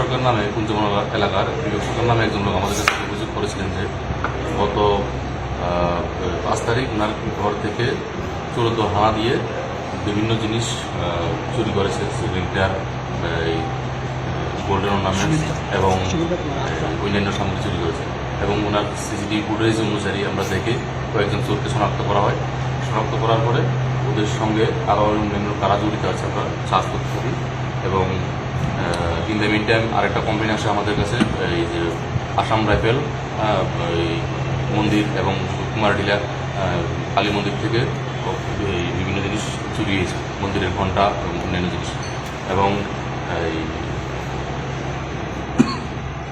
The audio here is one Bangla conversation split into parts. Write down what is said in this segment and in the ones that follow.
সরকার নামে কুঞ্জমলা এলাকার বিবেক সরকার নামে একজন লোক আমাদের কাছে অভিযোগ করেছিলেন যে গত পাঁচ তারিখ ওনার ঘর থেকে চোরদ হানা দিয়ে বিভিন্ন জিনিস চুরি করেছে সিলিন্ডার এই গোল্ডেন অর্নামেন্টস এবং অন্যান্য সামগ্রী চুরি করেছে এবং ওনার সিসিটিভি ফুটেজ অনুসারে আমরা দেখে কয়েকজন চোরকে শনাক্ত করা হয়। শনাক্ত করার পরে ওদের সঙ্গে আরও অন্যান্য কারা জড়িত আছে আমরা সার্চ করতে থাকি এবং ইন দ্য মিন টাইম আরেকটা কমপ্লেন আসে আমাদের কাছে এই যে আসাম রাইফেল মন্দির এবং কুমারডিলা আহ, কালী মন্দির থেকে বিভিন্ন জিনিস চুরি হয়েছে মন্দিরের ঘণ্টা এবং অন্যান্য জিনিস। এবং এই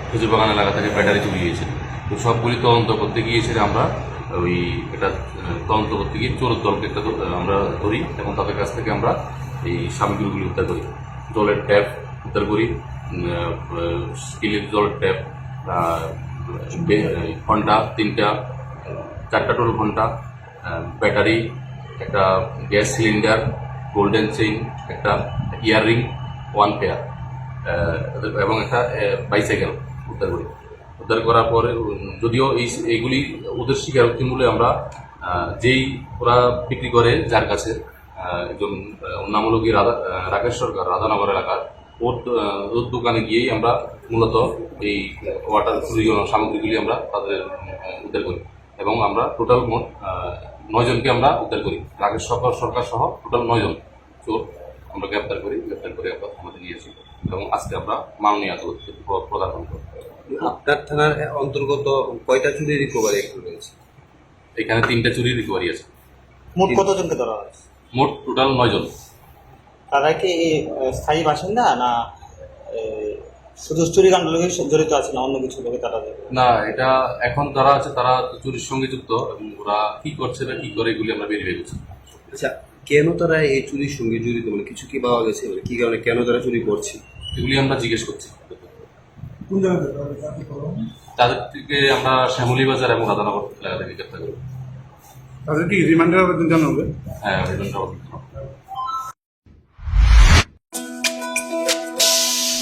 খেজুর বাগান এলাকা থেকে ব্যাটারি চুরি হয়েছে। তো সবগুলি তদন্ত করতে গিয়েছে আমরা ওই এটা তদন্ত করতে গিয়ে চোর দলকে একটা আমরা ধরি এবং তাদের কাছ থেকে আমরা এই সামগ্রীগুলি উদ্ধার করি। জলের ট্যাপ উদ্ধার করি জলের ট্যাপ ঘণ্টা, তিনটা, চারটা টোল ঘণ্টা ব্যাটারি, একটা গ্যাস সিলিন্ডার, গোল্ডেন চেইন, একটা ইয়াররিং, ওয়ান পেয়ার এবং একটা বাইসাইকেল উদ্ধার করি উদ্ধার করার পরে, যদিও এই এইগুলি ওদের স্বীকারোক্তি মূলে আমরা যেই ওরা বিক্রি করে যার কাছে একজন নাম রাধা রাকেশ সরকার, রাধানগর এলাকার ওর ওর দোকানে গিয়েই আমরা মূলত এই ওয়াটার সামগ্রীগুলি আমরা তাদের উদ্ধার করি। এবং আমরা টোটাল মোট নয়জনকে আমরা উদ্ধার করি। রাকেশ সরকার সরকার সহ টোটাল নয়জন চোর আমরা গ্রেপ্তার করি গ্রেপ্তার করে আমরা থানাতে নিয়েছি এবং আজকে আমরা মাননীয় আদালতকে প্রদান করি আপনার থানার অন্তর্গত কয়টা চুরি রিকভারি এখন রয়েছে? এখানে তিনটা চুরি রিকভারি আছে। মোট কতজনকে ধরা হয়েছে? মোট টোটাল নয়জন তারা কি স্থায়ী বাসিন্দা না এ, শুধু চুরিকাণ্ড লোকে জড়িত আছে না অন্য কিছু লোকে তারা না এটা এখন যারা আছে তারা চুরির সঙ্গে যুক্ত এবং ওরা কি করছে না কি করে এগুলি আমরা বেরিয়ে করছি আচ্ছা কেন তারা এই চুরির সঙ্গে জড়িত? মানে কিছু কি পাওয়া গেছে? মানে কি কারণে কেন তারা চুরি করছে? এগুলি আমরা জিজ্ঞেস করছি। তাদের থেকে আমরা শ্যামলী বাজার এবং রাধানগর এলাকা থেকে গ্রেপ্তার করি তাদের কি রিমান্ডের আবেদন জানাবে? হ্যাঁ আবেদনটা হবে।